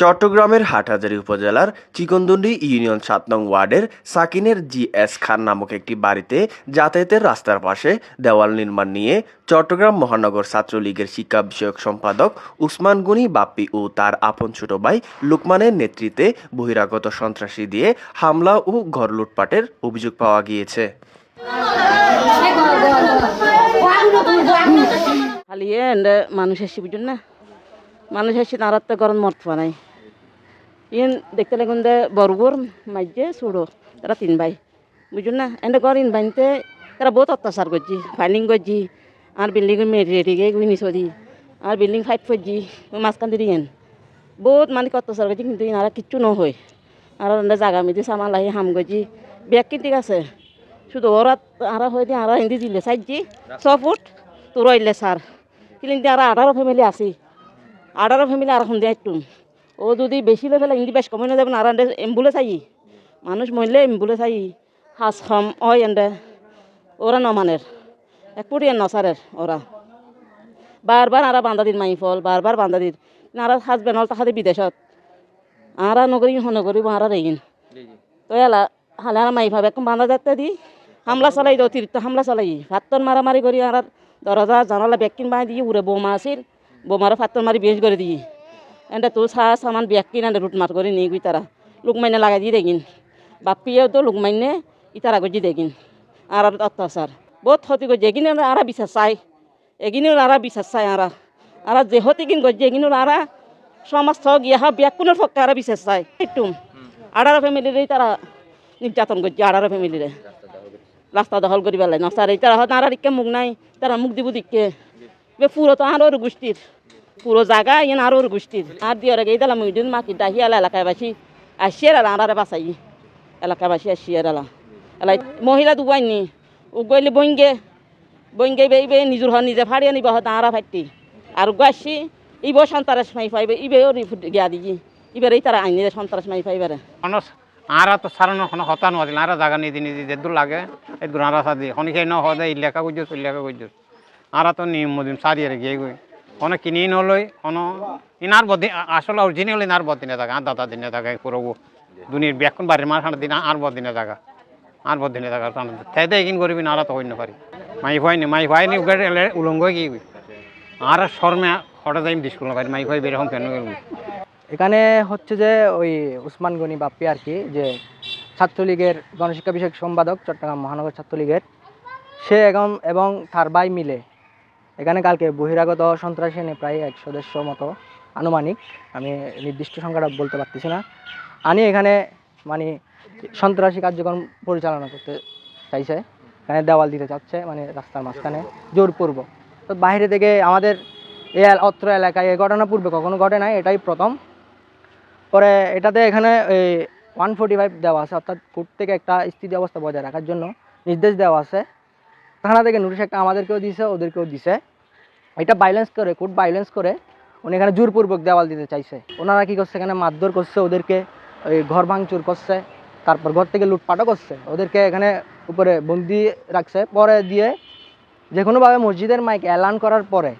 চট্টগ্রামের হাটহাজারী উপজেলার চিকনদন্ডি ইউনিয়ন সাত নং ওয়ার্ডের সাকিনের জি এস খান নামক একটি বাড়িতে যাতায়াতের রাস্তার পাশে দেওয়াল নির্মাণ নিয়ে চট্টগ্রাম মহানগর ছাত্রলীগের শিক্ষা বিষয়ক সম্পাদক উসমান গুনি বাপ্পি ও তার আপন ছোট ভাই লুকমানের নেতৃত্বে বহিরাগত সন্ত্রাসী দিয়ে হামলা ও ঘর লুটপাটের অভিযোগ পাওয়া গিয়েছে। খালি এন্ডে মানুষ এসে বুঝুন না। মানুষ এসে তার তো গরম মরত নাই। ইন দেখতে লাগুন দে বরগুর মাইজে সুড়ো তারা তিন ভাই বুঝুন না এন্ডে ঘর ইন বানতে তারা বহুত অত্যাচার করছি ফাইলিং করছি আর বিল্ডিং মেরে রেডিগে গুইনি সদি আর বিল্ডিং ফাইট করছি মাঝখান দিয়ে ইন বহুত মানে অত্যাচার করছি কিন্তু ইনারা কিচ্ছু নহয় আর জাগা মিদি সামাল লাহি হাম করছি ব্যাগ কি ঠিক আছে শুধু ওরা আরা হয়ে আরা হিন্দি দিলে সাইজি ছ ফুট তোর ইলে স্যার কিন্তু আর আঠারো ফ্যামিলি আছি আঠারো ফ্যামিলি আর এখন দিয়ে একটু ও যদি বেশি লেভেলে হিন্দি বেশ কমে না যাবেন আর এন্ডে এম্বুলেন্স আই মানুষ মরলে এম্বুলেন্স আই হাস খাম হয় এন্ডে ওরা নমানের এক পুরিয়ান নসারের ওরা। বারবার আরা বান্ধা দিন মাই ফল বারবার বান্ধা দিন। আর হাজবেন্ড হল তাহাতে বিদেশত। আরা নগরী নগরী আরা রেগিন তো এলা হালে আর মাই ভাবে এখন বান্ধা যাতে দি হামলা চালাই দি অতিরিক্ত হামলা চালাই। ভাতন মারামারি করি আর দরজা জানালা ব্যাগকিন বাই দিয়ে উড়ে বোমা আছিল। বোমারও ফাতন মারি বেশ করে দিই। এন্ডা তো চা সামান ব্যাগকিন এন্ডা রুট মার করে নিয়ে গই তারা লোক মাইনে লাগাই দিয়ে দেখিন বাপিয়েও তো লোক মাইনে ইতারা গজি দেখিন আর অত্যাচার বহুত ক্ষতি করছে এগিনে আরা বিশ্বাস চাই এগিনে আরা বিশ্বাস চাই আরা। আরা যে হতে কিন গজি এগিনে আরা সমাজ থ গিয়া হা ব্যাগ কোনের পক্ষে আরা বিশ্বাস চাই একটু আড়ার ফ্যামিলিরে তারা নির্যাতন করছে আড়ার ফ্যামিলিরে। রাস্তা দখল করি পেলাই নসার তারা হয়তো আর মুখ নাই তারা মুখ দিব দিকে পুরো তো আরও গোষ্ঠীর। পুরো জায়গা ইয়ে আরও গোষ্ঠীর আর দিয়ে রেগে দিলাম ওই দিন মাকি ডাহিয়ালা এলাকাবাসী আসিয়ে এলা আরারে বাসাই এলাকাবাসী আসিয়ে এলা এলাই মহিলা দুবাইনি উগইলে বইঙ্গে বইঙ্গে বে ইবে নিজুর হন, নিজে ফাড়িয়ে নিব হয়তো আরা ফাটি আর গাছি ইব সন্তারাস মাই পাইবে ইবে ওরি গিয়া দিজি ইবার এই তারা আইনি সন্তারাস মাই পাইবারে মানুষ আরা তো সারানোর কোনো হতা নছিল আরা জায়গা নিদি নিদি যেদূর লাগে এদূর আরা সাদি। খেয়ে ন হদে ইলাকা গুজুস ইলাকা গুজুস আরা তো নিয়ম মদিম সারিয়ে গিয়ে গই। কোনো কিনি নলই কোনো ইনার বদি আসলে অরিজিনাল ইনার বদিনে থাকা আর দাদা দিনে থাকা পুরো দুনিয়ার ব্যাকুন বাড়ির মার হাঁটা দিন আর বদিনে থাকা আর বদিনে থাকা তাইতে এগিন করবি না তো হইন পারি মাই হয়নি মাই হয়নি উগাড়ি উলঙ্গ গই আর শর্মে হঠাৎ আমি ডিসকুল পারি মাই হয় বেরকম কেন এখানে হচ্ছে যে ওই উসমান গনি বাপ্পি আর কি যে ছাত্রলীগের গণশিক্ষা বিষয়ক সম্পাদক চট্টগ্রাম মহানগর ছাত্রলীগের সে এবং এবং তার ভাই মিলে এখানে কালকে বহিরাগত সন্ত্রাসী এনে প্রায় এক সদস্য মতো আনুমানিক, আমি নির্দিষ্ট সংখ্যাটা বলতে পারতেছি না। আনি এখানে মানে সন্ত্রাসী কার্যক্রম পরিচালনা করতে চাইছে, এখানে দেওয়াল দিতে চাচ্ছে মানে রাস্তার মাঝখানে, জোরপূর্বক। তো বাইরে থেকে আমাদের এল- অত্র এলাকায় এই ঘটনা পূর্বে কখনো ঘটে নাই, এটাই প্রথম। পরে এটাতে এখানে এই ওয়ান ফোর্টি ফাইভ দেওয়া আছে, অর্থাৎ ফুট থেকে একটা স্থিতি অবস্থা বজায় রাখার জন্য নির্দেশ দেওয়া আছে। থানা থেকে নোটিশ একটা আমাদেরকেও দিছে, ওদেরকেও দিছে। এটা বাইলেন্স করে কোর্ট বাইলেন্স করে। উনি এখানে জোরপূর্বক দেওয়াল দিতে চাইছে। ওনারা কি করছে এখানে? মারধর করছে, ওদেরকে ওই ঘর ভাঙচুর করছে, তারপর ঘর থেকে লুটপাটও করছে। ওদেরকে এখানে উপরে বন্দি রাখছে। পরে দিয়ে যে কোনোভাবে মসজিদের মাইক অ্যালান করার পরে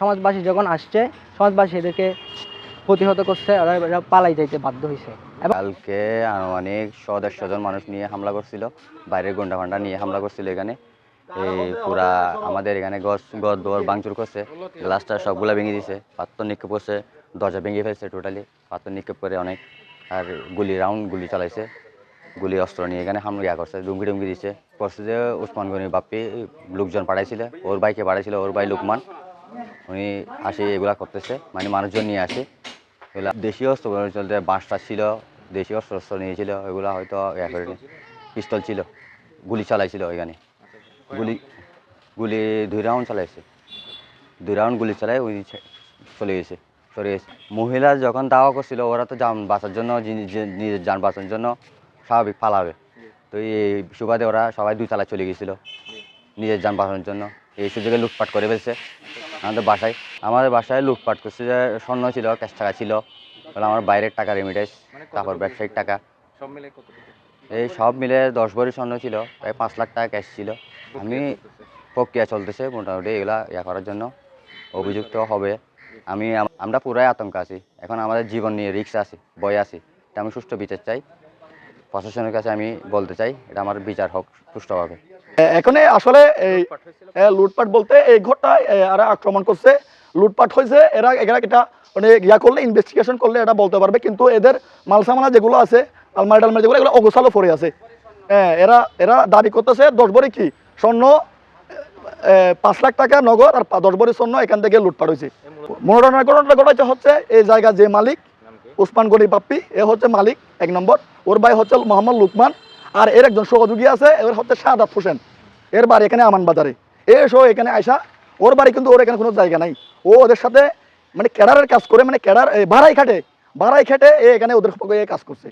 সমাজবাসী যখন আসছে, সমাজবাসী এদেরকে প্রতিহত করছে পালাই যাইতে বাধ্য হয়েছে কালকে আনুমানিক শো দেড়শো জন মানুষ নিয়ে হামলা করছিল, বাইরের গন্ডা ফান্ডা নিয়ে হামলা করছিল এখানে। এই পুরা আমাদের এখানে গছ গছ দোয়ার ভাঙচুর করছে। গ্লাসটা সবগুলা ভেঙে দিছে। পাত্র নিক্ষেপ করছে দরজা ভেঙে ফেলছে টোটালি পাত্র নিক্ষেপ করে অনেক আর গুলি রাউন্ড গুলি চালাইছে। গুলি অস্ত্র নিয়ে এখানে হামলা ইয়া করছে ডুঙ্গি ডুঙ্গি দিচ্ছে। করছে যে উসমান গনি বাপ্পি লোকজন পাঠাইছিল ওর বাইকে পাঠাইছিল ওর ভাই লুকমান। উনি আসে এগুলা করতেছে। মানে মানুষজন নিয়ে আসে। এগুলা দেশীয় অস্ত্র চলতে বাঁশটা ছিল দেশীয় অস্ত্র অস্ত্র নিয়েছিল এগুলা হয়তো ইয়া করেনি। পিস্তল ছিল গুলি চালাইছিল এখানে। গুলি গুলি দুই রাউন্ড চালাইছে। দুই রাউন্ড গুলি চালাই ওই চলে গেছে চলে গেছে। মহিলা যখন দাওয়া করছিল ওরা তো যান বাঁচার জন্য নিজের যান বাঁচার জন্য স্বাভাবিক পালাবে। তো এই সুবাদে ওরা সবাই দুই তালা চলে গেছিল নিজের যান বাঁচানোর জন্য। এই সুযোগে লুটপাট করে ফেলছে আমাদের বাসায়। আমাদের বাসায় লুটপাট করছে যে স্বর্ণ ছিল ক্যাশ টাকা ছিল। আমার বাইরের টাকা রেমিটেন্স তারপর ব্যবসায়িক টাকা। এই সব মিলে দশ ভরি স্বর্ণ ছিল প্রায় পাঁচ লাখ টাকা ক্যাশ ছিল। আমি প্রক্রিয়া চলতেছে মোটামুটি এগুলা ইয়া করার জন্য, অভিযুক্ত হবে। আমি আমরা পুরাই আতঙ্ক আছি। এখন আমাদের জীবন নিয়ে রিক্স আছি বয় আছি। এটা আমি সুষ্ঠু বিচার চাই। প্রশাসনের কাছে আমি বলতে চাই, এটা আমার বিচার হোক, সুষ্ঠুভাবে। এখানে আসলে এই লুটপাট বলতে এই ঘরটা এরা আক্রমণ করছে। লুটপাট হয়েছে, এরা এরা এটা মানে ইয়া করলে ইনভেস্টিগেশন করলে এটা বলতে পারবে। কিন্তু এদের মালসামানা যেগুলো আছে আলমারি টালমারি যেগুলো, এগুলো অগোছালো পড়ে আছে। হ্যাঁ এরা এরা দাবি করতেছে, দশ ভরি কি? স্বর্ণ পাঁচ লাখ টাকা নগদ আর দশ ভরি স্বর্ণ এখান থেকে লুটপাট হয়েছে। ঘটনাটা ঘটাইছে হচ্ছে এই জায়গা যে মালিক উসমান গনি পাপ্পি, এ হচ্ছে মালিক, এক নম্বর। ওর ভাই হচ্ছে মোহাম্মদ লুকমান, আর এর একজন সহযোগী আছে, এর হচ্ছে শাহাদাত হোসেন। এর বাড়ি এখানে আমান বাজারে। এ সহ এখানে আয়সা ওর বাড়ি কিন্তু ওর এখানে কোনো জায়গা নাই। ও ওদের সাথে মানে ক্যাডারের কাজ করে মানে ক্যাডার ভাড়াই খাটে ভাড়াই খেটে এখানে ওদের কাজ করছে।